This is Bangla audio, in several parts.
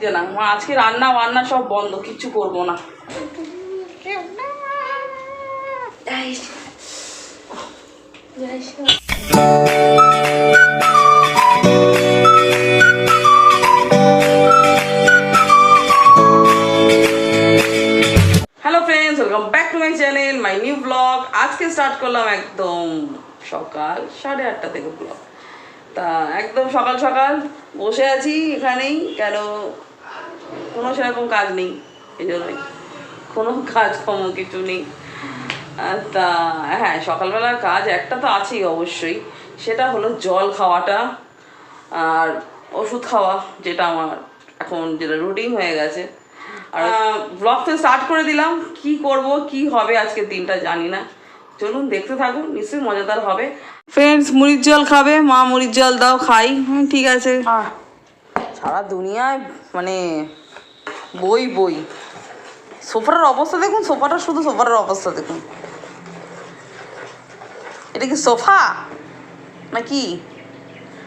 যে না আজকে রান্না বান্না সব বন্ধ কিচ্ছু করব না। Hello friends welcome back to my channel my new blog আজকে স্টার্ট করলাম একদম সকাল সাড়ে আটটা থেকে ব্লগ তা একদম সকাল সকাল বসে আছি এখানেই, কেন কোনো সেরকম কাজ নেই এই জন্যই কোনো কাজ কম কিছু নেই। তা হ্যাঁ সকালবেলার কাজ একটা তো আছেই অবশ্যই। সেটা হলো জল খাওয়াটা আর ওষুধ খাওয়া যেটা আমার এখন যেটা রুটিন হয়ে গেছে। আর ব্লগ তো স্টার্ট করে দিলাম কি করব কি হবে আজকের দিনটা জানি না। চলুন দেখতে থাকুন নিশ্চয়ই মজাদার হবে। ফ্রেন্ডস মুড়ির জল খাবে মা মুড়ির জল দাও খাই। ঠিক আছে। সারা দুনিয়ায় মানে বই বই। সোফাটার অবস্থা দেখুন সোফাটা শুধু সোফাটার অবস্থা দেখুন। এটা কি সোফা? নাকি?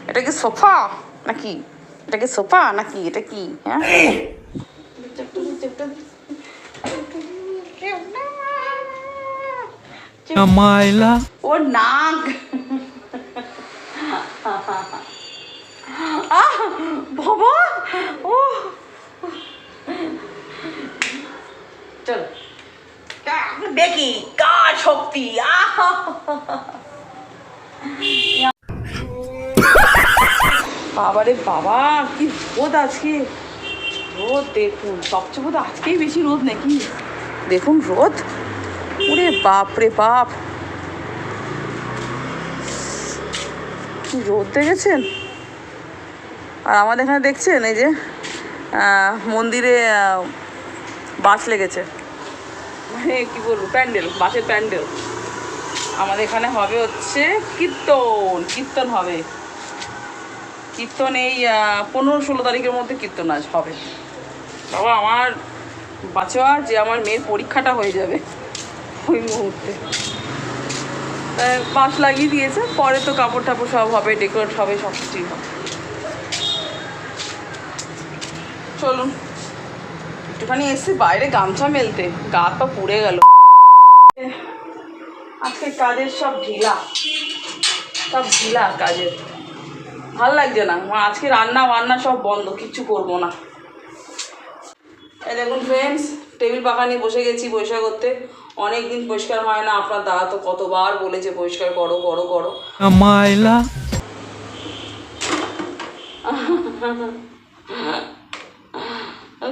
এটা কি সোফা? নাকি? এটা কি সোফা? নাকি? এটা কি? হ্যাঁ? মাইলা। ও নাক। আহ, বাবা ও চল। দেখি কার শক্তি? আহ। বাবারে বাবা কি রোদ আজকে। রোদ দেখুন সবচেয়ে বোধ আজকেই বেশি রোদ নাকি? দেখুন রোদ। ওরে বাপ রে বাপ। কি রোদ দেখেছেন? আর আমাদের এখানে দেখছেন এই যে মন্দিরে বাস লেগেছে। মানে কি বলব, প্যান্ডেল বাসের প্যান্ডেল। আমাদের এখানে হবে হচ্ছে কীর্তন কীর্তন হবে। কীর্তন এই পনেরো ষোলো তারিখের মধ্যে কীর্তন আজ হবে। বাবা, আমার বাঁচোয়া যে আমার মেয়ের পরীক্ষাটা হয়ে যাবে ওই মুহূর্তে। বাঁশ লাগিয়ে দিয়েছে, পরে তো কাপড় টাপড় সব হবে, ডেকোরেট হবে, সব কিছুই হবে। চলুন। একটুখানি এসে বাইরে গামছা মেলতে গা পা পুড়ে গেল। আজকে কাজের সব ঢিলা। সব ঢিলা কাজের। ভালো লাগছে না। আজকে রান্না বান্না সব বন্ধ কিচ্ছু করব না। এই দেখুন ফ্রেন্ডস টেবিল পাখা নিয়ে বসে গেছি পরিষ্কার করতে। অনেক দিন পরিষ্কার হয় না আপনার দাদা তো কতবার বলেছে পরিষ্কার করো করো করো। মাইলা।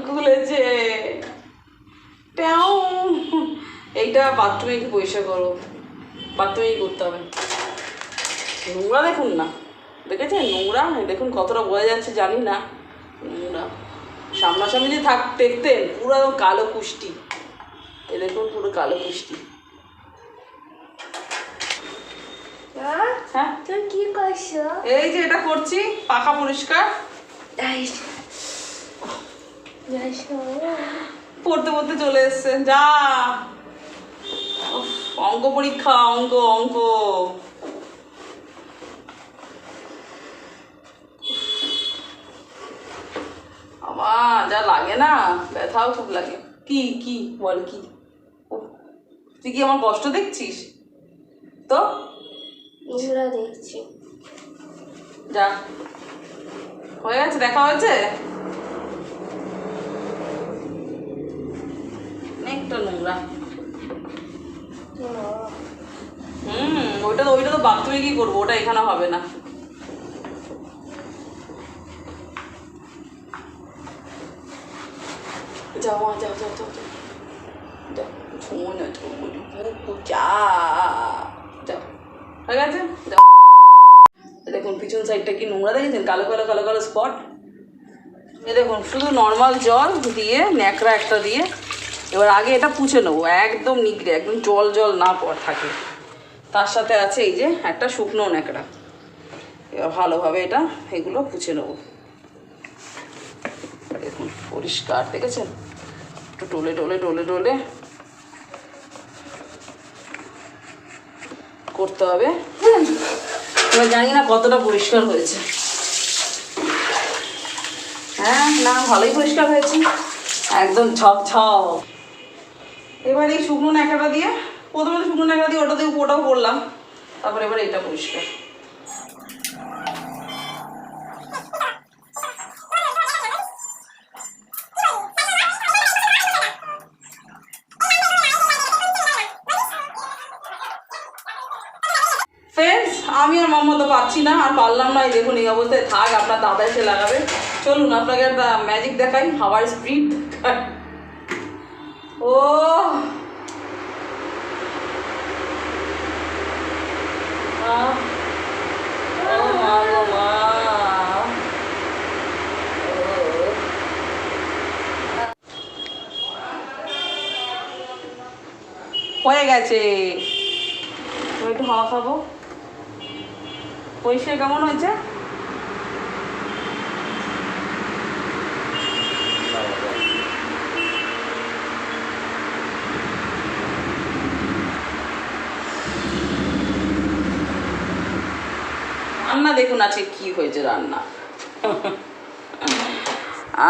খুলেছে ট্যাও এইটা বাথরুমে কি পরিষ্কার করো। বাথরুমেই করতে হবে। নোংরা দেখুন না। দেখেছেন? নোংরা? দেখুন কতটা বোঝা যাচ্ছে জানি না। নোংরা। সামনাসামনি যদি থাক দেখতেন পুরো কালো কুষ্টি। এ দেখুন পুরো কালো কুষ্টি। হ্যাঁ? তুমি কি করছ? এই যে এটা করছি পাকা পরিষ্কার। পড়তে পড়তে চলে এসছে। যা। অঙ্ক পরীক্ষা অঙ্ক অঙ্ক। আমার যা লাগে না? ব্যথাও খুব লাগে। কি কি? বল কি? তুই কি আমার কষ্ট দেখছিস? তো? দেখছি। যা। হয়ে গেছে? দেখা হয়েছে? অনেকটা নোংরা। হুম ওইটা তো ওইটা তো বাথরুমে কি করব? ওটা এখানে হবে না। যাও যাও যাও যাও যাও। যাও ঝুমো না ঝুমো ঝুমো যা যাও। গেছে? যাও। দেখুন পিছন সাইডটা কি নোংরা দেখেছেন? কালো কালো কালো কালো স্পট এ দেখুন শুধু নর্মাল জল দিয়ে ন্যাকড়া একটা দিয়ে এবার আগে এটা পুছে নেব, একদম নিগড়ে, একদম জল জল না পর থাকে। তার সাথে আছে এই যে একটা শুকনো ন্যাকড়া। এবার ভালোভাবে এটা, এগুলো পুছে নেব। দেখুন, পরিষ্কার, দেখেছেন? একটু টোলে টোলে টোলে টোলে করতে হবে। এবার জানি না কতটা পরিষ্কার হয়েছে। হ্যাঁ না, ভালোই পরিষ্কার হয়েছে। একদম ঝপ ঝপ এবার এই শুকনো ন্যাকড়াটা দিয়ে, প্রথমে শুকনো ন্যাকড়া দিয়ে ওটা দিয়ে ওটাও করলাম, তারপর এবার এটা পরিষ্কার। আমি আর মাম্মা তো পাচ্ছি না, আর পারলাম না, এই দেখুন এই অবস্থায় থাক, আপনার দাদা এসে লাগাবে। চলুন, আপনাকে একটা ম্যাজিক দেখাই, হাওয়ার স্পিড। ও আহ, ও মা গো মা। ও। হয়ে গেছে। একটু হাওয়া খাব। পরিষ্কার কেমন হয়েছে? রান্না দেখুন আজকে কি হয়েছে রান্না।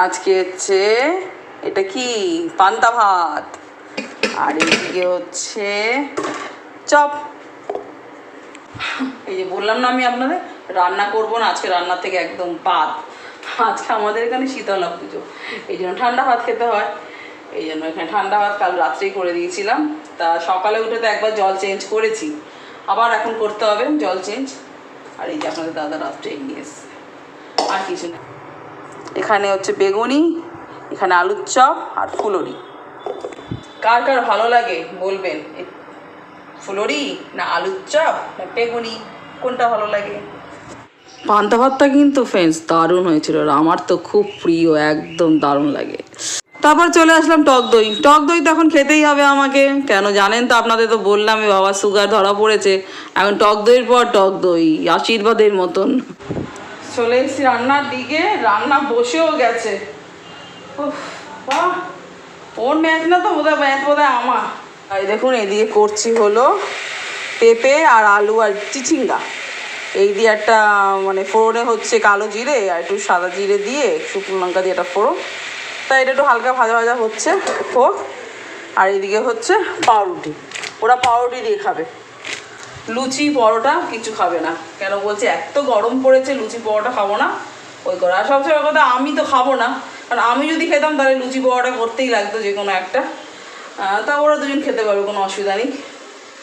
আজকে হচ্ছে, এটা কি? পান্তা ভাত। আর এদিকে হচ্ছে, চপ। এই যে বললাম না আমি আপনাদের, রান্না করব না, আজকে রান্নার থেকে একদম পাত। আজকে আমাদের এখানে শীতলা পুজো, এই জন্য ঠান্ডা ভাত খেতে হয়। এই জন্য এখানে ঠান্ডা ভাত কাল রাত্রেই করে দিয়েছিলাম। তা সকালে উঠে তো একবার জল চেঞ্জ করেছি, আবার এখন করতে হবে জল চেঞ্জ। আর এই যে আপনাদের দাদা রাত্রে নিয়ে এসছে। আর কিছু না। এখানে হচ্ছে বেগুনি, এখানে আলুর চপ আর ফুলরি কার কার ভালো লাগে বলবেন? ফুলরি না আলুর চপ না বেগুনি? কোনটা ভালো লাগে? পান্তা ভাতটা কিন্তু ফ্রেন্ডস দারুণ হয়েছিল আর আমার তো খুব প্রিয় একদম দারুণ লাগে। তারপর চলে আসলাম টক দই। টক দই তো এখন খেতেই হবে আমাকে। কেন জানেন তো আপনাদের তো বললাম বাবা সুগার ধরা পড়েছে। এখন টক দইয়ের পর টক দই আশীর্বাদের মতন। চলে এসেছি রান্নার দিকে রান্না বসেও গেছে। বাহ। ওর ম্যাচ না তো বোধহয় ম্যাচ বোধহয় আমার। এই দেখুন, এদিকে করছি হলো পেঁপে আর আলু আর চিচিঙ্গা। এই দিয়ে একটা মানে ফোড়নে হচ্ছে কালো জিরে আর একটু সাদা জিরে দিয়ে, শুকনো লঙ্কা দিয়ে একটা ফোড়ন। তাই এটা একটু হালকা ভাজা ভাজা হচ্ছে, হোক। আর এদিকে হচ্ছে পাউরুটি। ওরা পাউরুটি দিয়ে খাবে। লুচি, পরোটা কিছু খাবে না। কেন বলছে, এত গরম পড়েছে, লুচি, পরোটা খাব না। ওই করে। আর সবচেয়ে কথা, আমি তো খাব না। কারণ আমি যদি খেতাম তাহলে লুচি পরোটা করতেই লাগতো যে কোনো একটা। তা ওরা দুজন খেতে পারবে কোনো অসুবিধা নেই।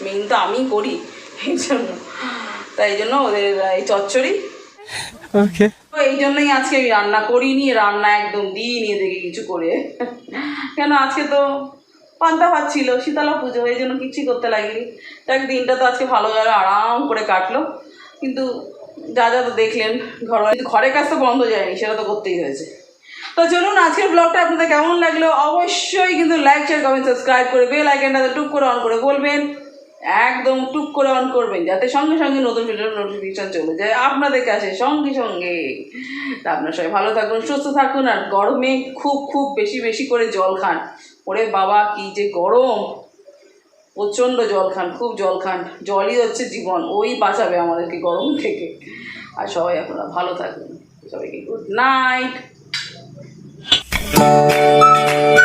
মেন তো আমিই করি এই জন্য। তাই জন্য ওদের এই চচ্চড়ি। এই জন্যই আজকে আমি রান্না করিনি রান্না একদম দিইনি এদিকে কিছু করে। কেন আজকে তো পান্তা ভাত ছিল শীতলা পুজো এই জন্য কিছুই করতে লাগেনি দেখ দিনটা তো আজকে ভালো ভালোভাবে আরাম করে কাটলো। কিন্তু যা যা তো দেখলেন ঘর ঘরের কাজ তো বন্ধ যায়নি সেটা তো করতেই হয়েছে। তো চলুন আজকের ব্লগটা আপনাদের কেমন লাগল? অবশ্যই কিন্তু লাইক শেয়ার কমেন্ট সাবস্ক্রাইব করে বেল আইকনটা টুক করে অন করে বলবেন। একদম টুক করে অন করবেন, যাতে সঙ্গে সঙ্গে নতুন ভিডিওর নোটিফিকেশন চলে যায় আপনাদের কাছে সঙ্গে সঙ্গে। তা আপনার সবাই ভালো থাকুন, সুস্থ থাকুন, আর গরমে খুব খুব বেশি বেশি করে জল খান। ওরে বাবা, কি যে গরম! প্রচণ্ড জল খান, খুব জল খান। জলই হচ্ছে জীবন, ওই বাঁচাবে আমাদেরকে গরম থেকে। আর সবাই আপনারা ভালো থাকুন। সবাইকে গুড নাইট Thank you.